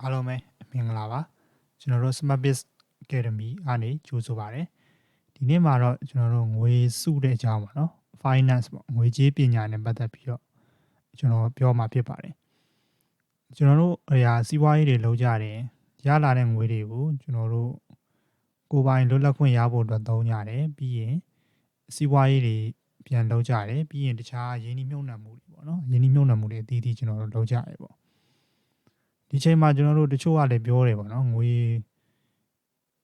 အားလုံးပဲမင်္ဂလာပါကျွန်တော်တို့ Smart Biz Academy အနေကြိုဆိုပါရစေဒီနေ့မှာတော့ကျွန်တော်တို့ငွေစုတဲ့အကြောင်းပါနော် finance ပေါ့ငွေကြေးပညာနဲ့ပတ်သက်ပြီးတော့ကျွန်တော်ပြောမှာဖြစ်ပါတယ်ကျွန်တော်တို့အရာစီးပွားရေးတွေလုပ်ကြတယ်ရလာတဲ့ငွေတွေကိုကျွန်တော်တို့ကိုယ်ပိုင်လွတ်လပ်ခွင့်ရဖို့အတွက်သုံးကြတယ်ပြီးရင်စီးပွားရေးတွေပြန်လုပ်ကြတယ်ပြီးရင်တခြားရင်းနှီးမြှုပ်နှံမှုတွေပေါ့နော်ရင်းနှီးမြှုပ်နှံမှုတွေအသီးသီးကျွန်တော်တို့လုပ်ကြတယ်ပေါ့ ဒီချိန်မှာကျွန်တော်တို့တချို့ကလည်းပြောတယ်ပေါ့နော်ငွေ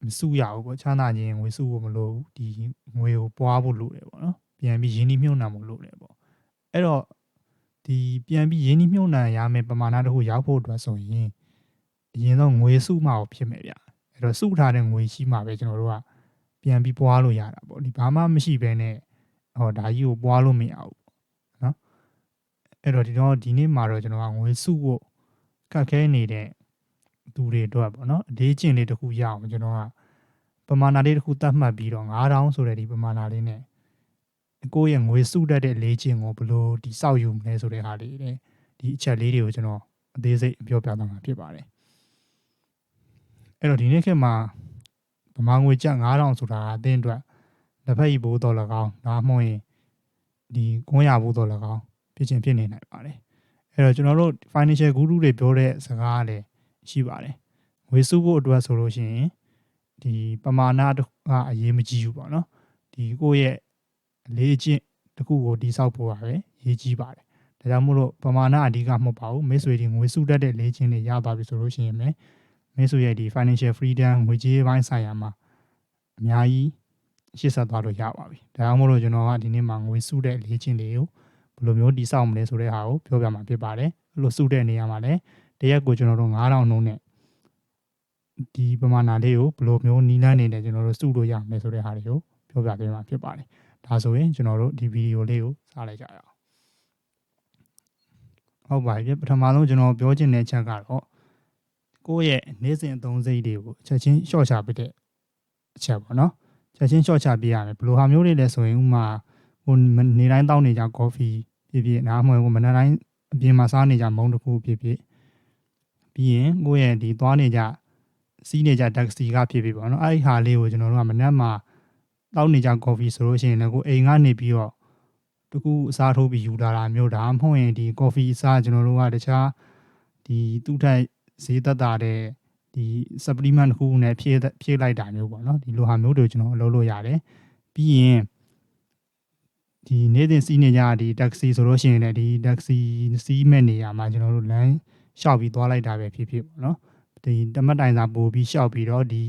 မစုရဘူးပေါ့ချမ်းသာခြင်းငွေစုဖို့မလိုဘူးဒီငွေကိုပွားဖို့လိုတယ်ပေါ့နော်ပြန်ပြီးရင်းနှီးမြှုပ်နှံဖို့လိုတယ်ပေါ့အဲ့တော့ဒီပြန်ပြီးရင်းနှီးမြှုပ်နှံရမယ်ပမာဏတစ်ခုရောက်ဖို့အတွက်ဆိုရင်အရင်ဆုံးငွေစုမှကိုဖြစ်မယ်ဗျအဲ့တော့စုထားတဲ့ငွေရှိမှပဲကျွန်တော်တို့ကပြန်ပြီးပွားလို့ရတာပေါ့ဒီဘာမှမရှိဘဲနဲ့ဟောဒါကြီးကိုပွားလို့မရဘူးပေါ့နော်အဲ့တော့ဒီတော့ဒီနေ့မှာတော့ကျွန်တော်ကငွေစုဖို့ ခက်ခဲနေတဲ့သူတွေအတွက်ပေါ့နော်အသေးကျင့်လေးတစ်ခုရအောင်ကျွန်တော်ကပမာဏလေးတစ်ခုတတ်မှတ်ပြီးတော့9000ဆိုတဲ့ဒီပမာဏလေးနဲ့ကိုယ့်ရဲ့ငွေစုတတ်တဲ့လေးကျင့်ကိုဘယ်လိုတိဆောက်ယူမလဲဆိုတဲ့ဟာလေးတဲ့ဒီအချက်လေးတွေကိုကျွန်တော်အသေးစိတ်ပြောပြသွားမှာဖြစ်ပါတယ်အဲ့တော့ဒီနေ့ခေတ်မှာဗမာငွေကျပ်9000ဆိုတာအသင်းအတွက်တစ်ဖက်ဤဘိုးတော်၎င်းဒါမှမဟုတ်ရင်ဒီကွန်းရဘိုးတော်၎င်းဖြစ်ချင်းဖြစ်နေနိုင်ပါတယ် အဲ့တော့ကျွန်တော်တို့ financial guru တွေပြောတဲ့စကားလည်းရှိပါတယ်ငွေစုဖို့အတွက်ဆိုလို့ရှိရင်ဒီပမာဏကအရေးမကြီးဘူးပေါ့နော်ဒီကိုယ့်ရဲ့အလေးအကျင့်တစ်ခုကိုတိစောက်ဖို့ပါပဲရေးကြီးပါတယ်ဒါကြောင့်မို့လို့ပမာဏအဓိကမဟုတ်ပါဘူးမိတ်ဆွေတွေငွေစုတတ်တဲ့လေးချင်းတွေရသွားပြီဆိုလို့ရှိရင်လည်းမိတ်ဆွေရဲ့ဒီ financial freedom ငွေကြေးပိုင်းဆိုင်ရာမှာအများကြီးရှေ့ဆက်သွားလို့ရပါပြီဒါကြောင့်မို့လို့ကျွန်တော်ကဒီနေ့မှာငွေစုတဲ့လေးချင်းတွေကို ဘယ်လိုမျိုးတိစောက်မလဲဆိုတဲ့ဟာကိုပြောပြမှာဖြစ်ပါတယ်အဲ့လိုစုတဲ့နေရာမှာလည်းတရက်ကိုကျွန်တော်တို့9000နှုန်းနဲ့ဒီပမာဏလေးကိုဘယ်လိုမျိုးနီးလန်းနေတယ်ကျွန်တော်တို့စုလို့ရမယ်ဆိုတဲ့ဟာတွေကိုပြောပြပေးမှာဖြစ်ပါတယ်ဒါဆိုရင်ကျွန်တော်တို့ဒီဗီဒီယိုလေးကိုစလိုက်ကြရအောင်ဟုတ်ပါပြီပထမဆုံးကျွန်တော်ပြောချင်တဲ့ချက်ကတော့ကိုယ့်ရဲ့နေ့စဉ်အသုံးစရိတ်တွေကိုအချက်ချင်းရှော့ချပေးတဲ့အချက်ပေါ့နော်ချက်ချင်းရှော့ချပေးရမယ်ဘယ်လိုဟာမျိုးတွေလဲဆိုရင်ဥမာဟိုနေတိုင်းတောက်နေကြကော်ဖီ ဖြစ်ဖြစ်နားမွေဟိုမနက်တိုင်းအပြင်မှာစားနေကြမုံတစ်ခုဖြစ်ဖြစ်ပြီးရင်ကိုယ့်ရဲ့ဒီသွားနေကြစီးနေကြတက္ကစီကဖြစ်ဖြစ်ပေါ့နော်အဲ့ဒီဟာလေးကိုကျွန်တော်တို့ကမနက်မှာတောက်နေကြကော်ဖီဆိုလို့ရှိရင်လည်းကိုအိမ်ကနေပြီးတော့တကူအစားထိုးပြီးယူလာတာမျိုးဒါမှမဟုတ်ရင်ဒီကော်ဖီအစားကျွန်တော်တို့ကတခြားဒီသူ့ထက်ဈေးသက်သာတဲ့ဒီ supplement တစ်ခုနဲ့ဖြည့်ဖြည့်လိုက်တာမျိုးပေါ့နော်ဒီလိုဟာမျိုးတွေကျွန်တော်အလုပ်လုပ်ရတယ်ပြီးရင် ဒီနေ့စဉ်စီးနေကြဒီ taxi ဆိုလို့ရှိရင်လည်းဒီ taxi စီးမဲ့နေရာမှာကျွန်တော်တို့လမ်းလျှောက်ပြီးသွားလိုက်တာပဲဖြစ်ဖြစ်ပေါ့နော်ဒီတမတ်တိုင်စာပို့ပြီးလျှောက်ပြီးတော့ဒီ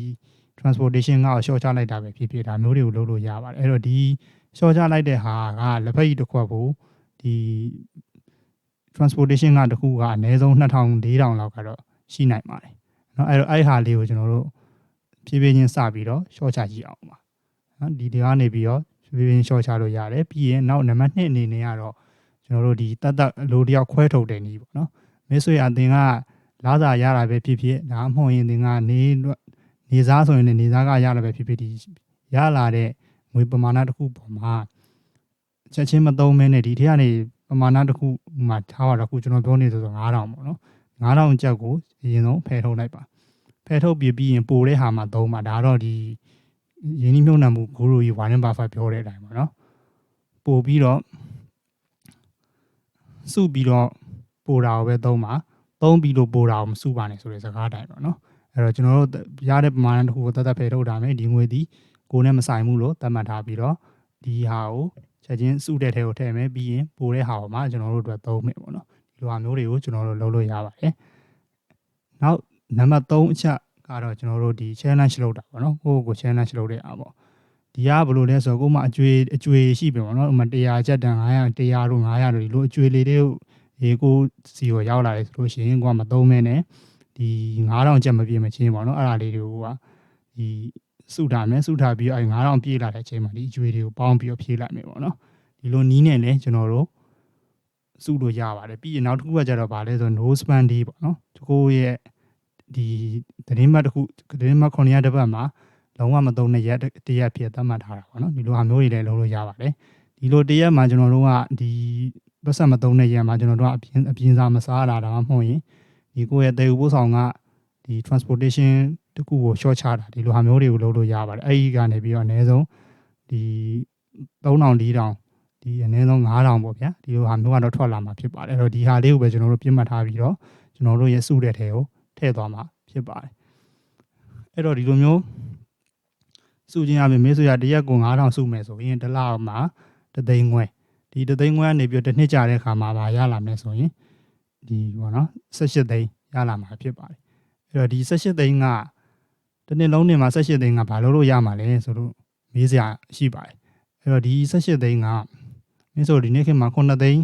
transportation ကရှော့ချလိုက်တာပဲဖြစ်ဖြစ်ဒါမျိုးတွေကိုလုပ်လို့ရပါတယ်အဲ့တော့ဒီရှော့ချလိုက်တဲ့ဟာကလက်ဖက်ကြီးတစ်ခွက်ကိုဒီ transportation ကတခုကအနည်းဆုံး2000 4000လောက်ကတော့ရှိနိုင်ပါတယ်เนาะအဲ့တော့အဲ့ဟာလေးကိုကျွန်တော်တို့ဖြည်းဖြည်းချင်းစပြီးတော့ရှော့ချကြည့်အောင်ပါเนาะဒီတရားနေပြီးတော့ ဖြည်းဖြည်းချင်းရှော့ချလို့ရတယ်ပြီးရင်နောက်နံပါတ်2အနေနဲ့ကတော့ကျွန်တော်တို့ဒီတတ်တတ်လိုတယောက်ခွဲထုတ်တယ်နီးပေါ့နော်မိတ်ဆွေအတင်ကလာစာရတာပဲဖြစ်ဖြစ်ဒါမှမဟုတ်ရင်တင်ကနေနေစားဆိုရင်လည်းနေစားကရတာပဲဖြစ်ဖြစ်ဒီရလာတဲ့ငွေပမာဏတစ်ခုပေါ်မှာချက်ချင်းမသုံးမဲနဲ့ဒီထက်ကနေပမာဏတစ်ခုမှာထားရတော့ခုကျွန်တော်ပြောနေဆိုတော့9000ပေါ့နော်9000ကျပ်ကိုအရင်ဆုံးဖယ်ထုတ်လိုက်ပါဖယ်ထုတ်ပြီးပြီးရင်ပိုတဲ့ဟာမှာသုံးပါဒါတော့ဒီ ရင်းနှီးမြှုပ်နှံမှုဂိုးရိုကြီးဝါရင်ဘာဖတ်ပြောတဲ့အတိုင်းပေါ့နော်ပို့ပြီးတော့စုပြီးတော့ပို့တာကိုပဲသုံးပါသုံးပြီးလို့ပို့တာကိုမစုပါနဲ့ဆိုတဲ့စကားတိုင်းပေါ့နော်အဲ့တော့ကျွန်တော်တို့ရတဲ့ပမာဏတစ်ခုကိုတတ်တတ်ဖယ်ထုတ်တာမယ်ဒီငွေဒီကိုနဲ့မဆိုင်ဘူးလို့သတ်မှတ်ထားပြီးတော့ဒီဟာကိုချက်ချင်းစုတဲ့ထဲကိုထည့်မယ်ပြီးရင်ပို့တဲ့ဟာကိုမှကျွန်တော်တို့အတွက်သုံးမယ်ပေါ့နော်ဒီလိုဟာမျိုးတွေကိုကျွန်တော်တို့လုပ်လို့ရပါတယ်နောက်နံပါတ်3အချက် ကတော့ကျွန်တော်တို့ဒီ challenge လုပ်တာပေါ့နော်ကိုယ့်ကို challenge လုပ်တဲ့အားပေါ့ဒီကဘယ်လိုလဲဆိုတော့ကိုယ်မှအကျွေးအကျွေးရှိပြီပေါ့နော်ဥမာ100ချက်တန်900 100တို့900တို့ဒီလိုအကျွေးလေးတွေကိုရေကိုစီကိုရောက်လာတယ်ဆိုလို့ရှိရင်ကိုကမသုံးမဲနဲ့ဒီ9000ချက်မပြည့်မချင်းပေါ့နော်အဲ့ဒါလေးတွေကဒီစုထားမယ်စုထားပြီးအဲ့9000ပြည့်လာတဲ့အချိန်မှာဒီအကျွေးတွေကိုပေါင်းပြီးတော့ဖြည့်လိုက်မယ်ပေါ့နော်ဒီလိုနီးနဲ့လည်းကျွန်တော်တို့စုလို့ရပါတယ်ပြီးရင်နောက်တစ်ခုကကြတော့ဗာလဲဆို no span day ပေါ့နော်ကိုရဲ့ ဒီသတင်းမှတ်တစ်ခုသတင်းမှတ်9ရက်တစ်ပတ်မှာလုံးဝမသုံးတဲ့ရက်တရက်ဖြစ်သတ်မှတ်ထားတာပေါ့နော်ဒီလိုဟာမျိုးတွေလည်းလုပ်လို့ရပါတယ်ဒီလိုတရက်မှာကျွန်တော်တို့ကဒီပတ်စံမသုံးတဲ့ရက်မှာကျွန်တော်တို့ကအပြင်အပြင်စာမစားလာတာမှမဟုတ်ရင်ဒီကိုယ့်ရဲ့တေဥပို့ဆောင်ကဒီ transportation တခုကို short ချတာဒီလိုဟာမျိုးတွေကိုလုပ်လို့ရပါတယ်အဲ့ဒီကနေပြီးတော့အနည်းဆုံးဒီ3000 4000ဒီအနည်းဆုံး9000ပေါ့ဗျာဒီလိုဟာမျိုးကတော့ထွက်လာမှာဖြစ်ပါတယ်အဲ့တော့ဒီဟာလေးကိုပဲကျွန်တော်တို့ပြတ်မှတ်ထားပြီးတော့ကျွန်တော်တို့ရဲ့စုတဲ့ထဲကို ထည့်သွားမှာဖြစ်ပါတယ်အဲ့တော့ဒီလိုမျိုးစုချင်းအပြင်မေးဆိုရတရက်ကို9000စုမယ်ဆိုရင်တစ်လမှာတသိန်းခွဲဒီတသိန်းခွဲကနေပြီးတော့တစ်နှစ်ကြာတဲ့ခါမှာပါရလာမယ်ဆိုရင်ဒီပေါ့နော်18သိန်းရလာမှာဖြစ်ပါတယ်အဲ့တော့ဒီ18သိန်းကတစ်နှစ်လုံးနေမှာ18သိန်းကဘာလို့လို့ရမှာလဲဆိုတော့မေးစရာရှိပါတယ်အဲ့တော့ဒီ18သိန်းကမင်းဆိုဒီနေ့ခေတ်မှာ9သိန်း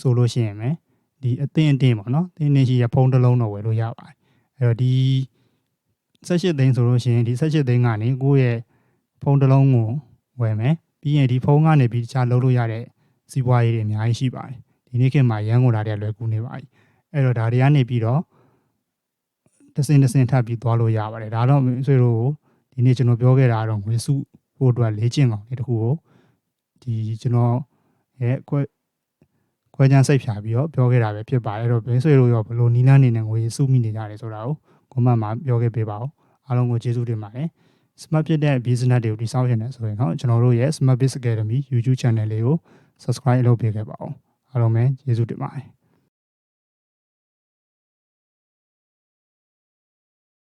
ဆိုလို့ရှိရင်မယ်ဒီအတင်းအတင်းပေါ့နော်တင်းတင်းရှိရဖုံးတစ်လုံးတော့ဝယ်လို့ရပါတယ် အဲ့တော့ဒီ18သိန်းဆိုလို့ရှိရင်ဒီ18သိန်းကနေကိုယ့်ရဲ့ဖုံးတစ်လုံးကိုဝယ်မယ်ပြီးရင်ဒီဖုံးကနေပြီးတခြားလုပ်လို့ရတဲ့စီးပွားရေးတွေအများကြီးရှိပါတယ်ဒီနေ့ခေတ်မှာရန်ကုန်လာတဲ့လွယ်ကူနေပါပြီအဲ့တော့ဒါတွေကနေပြီးတော့တစင်တစင်ထပ်ပြီးသွားလို့ရပါတယ်ဒါတော့ဆွေတို့ဒီနေ့ကျွန်တော်ပြောခဲ့တာကတော့ငွေစုဖို့အတွက်လေ့ကျင့်ကောင်လေးတစ်ခုကိုဒီကျွန်တော်ရဲ့ ခွဲခွဲချမ်းစိတ်ဖြာပြီးတော့ပြောခဲ့တာပဲဖြစ်ပါတယ်အဲ့တော့ဘင်းဆွေတို့ရောဘလို့နီးလန်းနေနဲ့ငွေစုမိနေကြတယ်ဆိုတာကိုကွန်မန့်မှာပြောခဲ့ပေးပါဦးအားလုံးကိုကျေးဇူးတင်ပါတယ် smart ဖြစ်တဲ့ business တွေကိုတိစောက်ရင်လည်းဆိုရင်တော့ကျွန်တော်တို့ရဲ့ smart biz academy YouTube channel လေးကို subscribe လုပ်ပေးခဲ့ပါဦးအားလုံးပဲကျေးဇူးတင်ပါတယ်